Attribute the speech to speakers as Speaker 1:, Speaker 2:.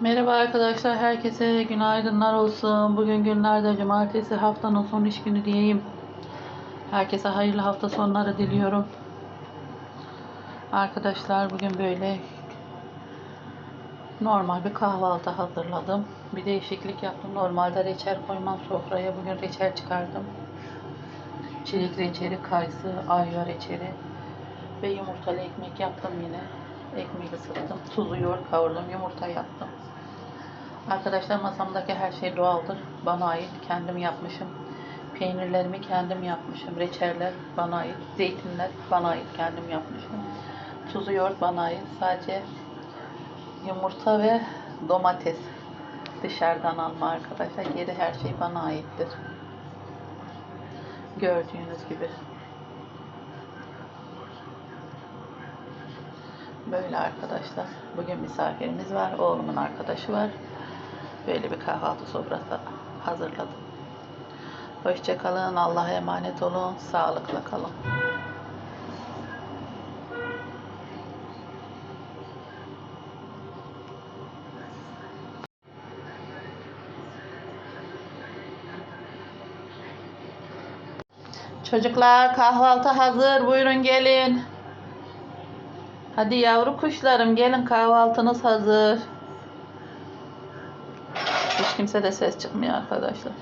Speaker 1: Merhaba arkadaşlar, herkese günaydınlar olsun. Bugün günlerde cumartesi haftanın son iş günü diyeyim. Herkese hayırlı hafta sonları diliyorum. Arkadaşlar bugün böyle normal bir kahvaltı hazırladım. Bir değişiklik yaptım. Normalde reçel koymam sofraya. Bugün reçel çıkardım. Çilek reçeli, kayısı, ayva reçeli ve yumurtalı ekmek yaptım yine. Ekmeği ısıttım. Tuzu yoğurt kavurdum. Yumurta yaptım. Arkadaşlar masamdaki her şey doğaldır. Bana ait. Kendim yapmışım. Peynirlerimi kendim yapmışım. Reçeller bana ait. Zeytinler bana ait. Kendim yapmışım. Tuzu yoğurt bana ait. Sadece yumurta ve domates dışarıdan alma arkadaşlar. Geri her şey bana aittir. Gördüğünüz gibi. Böyle arkadaşlar. Bugün misafirimiz var. Oğlumun arkadaşı var. Böyle bir kahvaltı sofrası hazırladım. Hoşçakalın. Allah'a emanet olun. Sağlıkla kalın. Çocuklar kahvaltı hazır. Buyurun gelin. Hadi yavru kuşlarım gelin kahvaltınız hazır. Hiç kimse de ses çıkmıyor arkadaşlar.